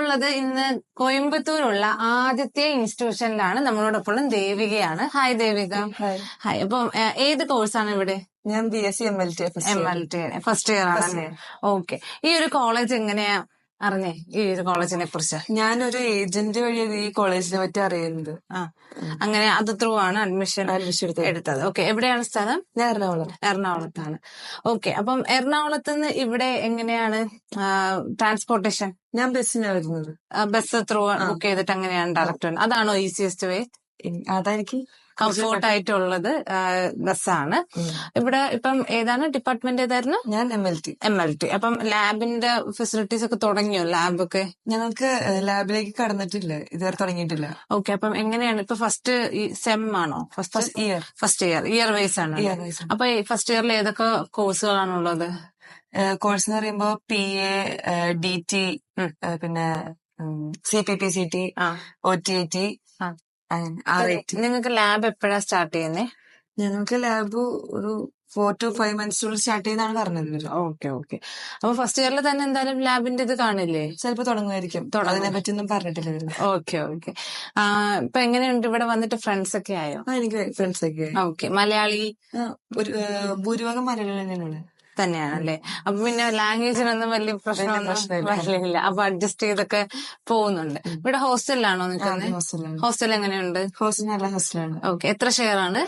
ഉള്ളത് ഇന്ന് കോയമ്പത്തൂരുള്ള ആദ്യത്തെ ഇൻസ്റ്റിറ്റ്യൂഷനിലാണ്. നമ്മളോടൊപ്പം ദേവികയാണ്. ഹായ് ദേവിക. ഹായ് അപ്പം ഏത് കോഴ്സാണ് ഇവിടെ? ഞാൻ B S C M L T M L T first year ആണ് ഓക്കെ ഈ ഒരു കോളേജ് എങ്ങനെയാ? അറിഞ്ഞേ ഈ ഒരു കോളേജിനെ കുറിച്ച്. ഞാനൊരു ഏജന്റ് വഴി ഈ കോളേജിനെ പറ്റി അറിയുന്നത്. ആ. അങ്ങനെ അത് ത്രൂ ആണ് അഡ്മിഷൻ അഡ്മിഷൻ എടുത്തത്. എടുത്തത്. ഓക്കെ എവിടെയാണ് സ്ഥലം? ഞാൻ എറണാകുളം എറണാകുളത്താണ്. ഓക്കെ അപ്പം എറണാകുളത്ത് നിന്ന് ഇവിടെ എങ്ങനെയാണ് ട്രാൻസ്പോർട്ടേഷൻ ഞാൻ ബസ്സിനാണ് വരുന്നത്. ബസ് ത്രൂ ബുക്ക് ചെയ്തിട്ട് അങ്ങനെയാണ് ഡയറക്റ്റ് അതാണോ ഈസിയസ്റ്റ് വേ അതായിരിക്കും കംഫോർട്ട് ആയിട്ടുള്ളത് ബസ്സാണ്. ഇവിടെ ഇപ്പം ഏതാണ് ഡിപ്പാർട്ട്മെന്റ് ഏതായിരുന്നു? ഞാൻ M L T M L T അപ്പം ലാബിന്റെ ഫെസിലിറ്റീസ് ഒക്കെ തുടങ്ങിയോ ലാബൊക്കെ? ഞങ്ങൾക്ക് ലാബിലേക്ക് കടന്നിട്ടില്ല. ഇതുവരെ തുടങ്ങിയിട്ടില്ല. ഓക്കെ അപ്പം എങ്ങനെയാണ്? ഇപ്പൊ ഫസ്റ്റ് സെം ആണോ? First year. First year. Year wise ആണ് അപ്പൊ ഫസ്റ്റ് ഇയറിൽ ഏതൊക്കെ കോഴ്സുകളാണുള്ളത്? കോഴ്സ് എന്ന് പറയുമ്പോ പി എ ഡി ടി പിന്നെ C P P C T O T T നിങ്ങൾക്ക് ലാബ് എപ്പോഴാ സ്റ്റാർട്ട് ചെയ്യുന്നേ? ഞങ്ങൾക്ക് ലാബ് ഒരു ഫോർ ടു ഫൈവ് മന്ത്സിനുള്ളിൽ സ്റ്റാർട്ട് ചെയ്യുന്നതാണ് പറഞ്ഞത് ഓക്കെ ഓക്കെ അപ്പൊ ഫസ്റ്റ് ഇയറിൽ തന്നെ എന്തായാലും ലാബിന്റെ ഇത് കാണില്ലേ? ചിലപ്പോൾ തുടങ്ങുമായിരിക്കും. തുടങ്ങും. അതിനെ പറ്റി ഒന്നും പറഞ്ഞിട്ടില്ല. ഓക്കെ ഓക്കെ ഇപ്പൊ എങ്ങനെയുണ്ട്? ഇവിടെ വന്നിട്ട് ഫ്രണ്ട്സ് ഒക്കെ ആയോ? എനിക്ക് ഫ്രണ്ട്സ് ഒക്കെ ഓക്കെ മലയാളി? ഭൂരിഭാഗം മലയാളി തന്നെയാണ് തന്നെയാണല്ലേ? അപ്പൊ പിന്നെ ലാംഗ്വേജിനൊന്നും വലിയ പ്രശ്നമൊന്നും. വരില്ല അപ്പൊ അഡ്ജസ്റ്റ് ചെയ്തൊക്കെ പോകുന്നുണ്ട്. ഇവിടെ ഹോസ്റ്റലിലാണോ നിൽക്കുന്നത് ഹോസ്റ്റൽ എങ്ങനെയുണ്ട്? ഹോസ്റ്റൽ നല്ല ഹോസ്റ്റലാണ്. ഓക്കെ. എത്ര ഷെയർ ആണ്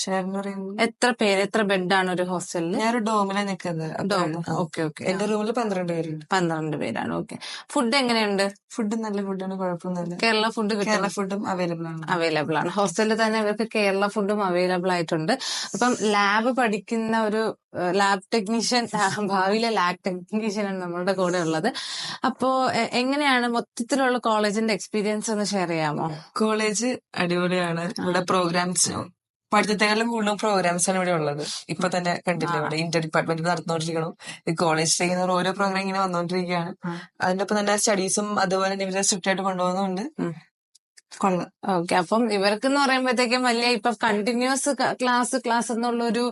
ഷെയർ എന്ന് പറയുമ്പോൾ എത്ര പേര് എത്ര ബെഡാണ് ഒരു ഹോസ്റ്റലിൽ ഞാനൊരു ഡോമിലാണ് നിൽക്കുന്നത് ഡോം. Okay okay. എന്റെ റൂമിൽ പന്ത്രണ്ട് പേരുണ്ട്. പന്ത്രണ്ട് പേരാണ് ഓക്കെ. ഫുഡ് എങ്ങനെയുണ്ട്? ഫുഡ് നല്ല ഫുഡാണ് കുഴപ്പമൊന്നുമില്ല. കേരള ഫുഡ് കേരള ഫുഡും അവൈലബിൾ ആണ് അവൈലബിൾ ആണ് ഹോസ്റ്റലിൽ തന്നെ അവർക്ക് കേരള ഫുഡും അവൈലബിൾ ആയിട്ടുണ്ട്. അപ്പം ലാബ് പഠിക്കുന്ന ഒരു ലാബ് ടെക്നീഷ്യൻ ഭാവിയിലെ ലാബ് ടെക്നീഷ്യൻ ആണ് നമ്മളുടെ കൂടെ ഉള്ളത്. അപ്പോ എങ്ങനെയാണ് മൊത്തത്തിലുള്ള കോളേജിന്റെ എക്സ്പീരിയൻസ് ഒന്ന് ഷെയർ ചെയ്യാമോ? കോളേജ് അടിപൊളിയാണ്. ഇവിടെ പ്രോഗ്രാംസ് പഠിത്തത്തെക്കാളും കൂടുതലും പ്രോഗ്രാംസ് ആണ് ഇവിടെ ഉള്ളത്. ഇപ്പൊ തന്നെ കണ്ടില്ല ഇവിടെ ഇന്റർ ഡിപ്പാർട്ട്മെന്റ് നടന്നുകൊണ്ടിരിക്കണം കോളേജ് ചെയ്യുന്ന ഓരോ പ്രോഗ്രാം ഇങ്ങനെ വന്നുകൊണ്ടിരിക്കുകയാണ് ആ. അതിന്റെ ഒപ്പം തന്നെ സ്റ്റഡീസും അതുപോലെ തന്നെ ഇവരെ സ്ട്രിക്റ്റ് ആയിട്ട് കൊണ്ടുപോകുന്നുണ്ട്. കൊള്ളാം ഓക്കെ. അപ്പം ഇവർക്ക് എന്ന് പറയുമ്പോഴത്തേക്കും വലിയ ഇപ്പൊ കണ്ടിന്യൂസ് ക്ലാസ് ക്ലാസ് എന്നുള്ള ഒരു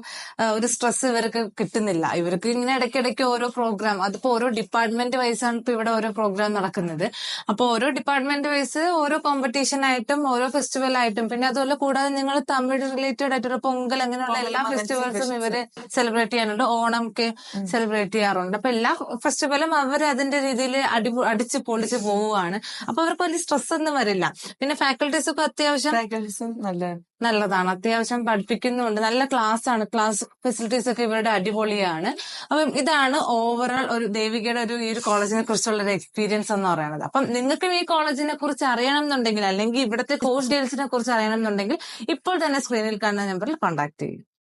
ഒരു സ്ട്രെസ് ഇവർക്ക് കിട്ടുന്നില്ല. ഇവർക്ക് ഇങ്ങനെ ഇടയ്ക്കിടയ്ക്ക് ഓരോ പ്രോഗ്രാം അതിപ്പോ ഓരോ ഡിപ്പാർട്ട്മെന്റ് വൈസാണ് ഇപ്പൊ ഇവിടെ ഓരോ പ്രോഗ്രാം നടക്കുന്നത്. അപ്പൊ ഓരോ ഡിപ്പാർട്ട്മെന്റ് വൈസ് ഓരോ കോമ്പറ്റീഷൻ ആയിട്ടും ഓരോ ഫെസ്റ്റിവൽ ആയിട്ടും പിന്നെ അതുപോലെ കൂടാതെ നിങ്ങൾ തമിഴ് റിലേറ്റഡ് ആയിട്ടൊരു പൊങ്കൽ അങ്ങനെയുള്ള എല്ലാ ഫെസ്റ്റിവൽസും ഇവർ സെലിബ്രേറ്റ് ചെയ്യാനുണ്ട് ഓണം ഒക്കെ സെലിബ്രേറ്റ് ചെയ്യാറുണ്ട്. അപ്പൊ എല്ലാ ഫെസ്റ്റിവലും അവർ അതിന്റെ രീതിയിൽ അടി അടിച്ച് പൊളിച്ച് പോവുകയാണ് അപ്പൊ അവർക്ക് വലിയ സ്ട്രെസ് ഒന്നും വരില്ല. പിന്നെ ഫാക്കൽറ്റീസ് ഒക്കെ അത്യാവശ്യം ഫാക്കൽറ്റീസും നല്ല നല്ലതാണ്. അത്യാവശ്യം പഠിപ്പിക്കുന്നുണ്ട്. നല്ല ക്ലാസ് ആണ്. ക്ലാസ് ഫെസിലിറ്റീസ് ഒക്കെ ഇവരുടെ അടിപൊളിയാണ്. അപ്പം ഇതാണ് ഓവറോൾ ഒരു ദേവികയുടെ ഒരു ഈ ഒരു കോളേജിനെ കുറിച്ചുള്ള ഒരു എക്സ്പീരിയൻസ് എന്ന് പറയുന്നത്. അപ്പം നിങ്ങൾക്കും ഈ കോളേജിനെ കുറിച്ച് അറിയണം എന്നുണ്ടെങ്കിൽ അല്ലെങ്കിൽ ഇവിടുത്തെ കോഴ്സ് ഡീറ്റെയിൽസിനെ കുറിച്ച് അറിയണം എന്നുണ്ടെങ്കിൽ ഇപ്പോൾ തന്നെ സ്ക്രീനിൽ കാണുന്ന നമ്പറിൽ കോൺടാക്ട് ചെയ്യും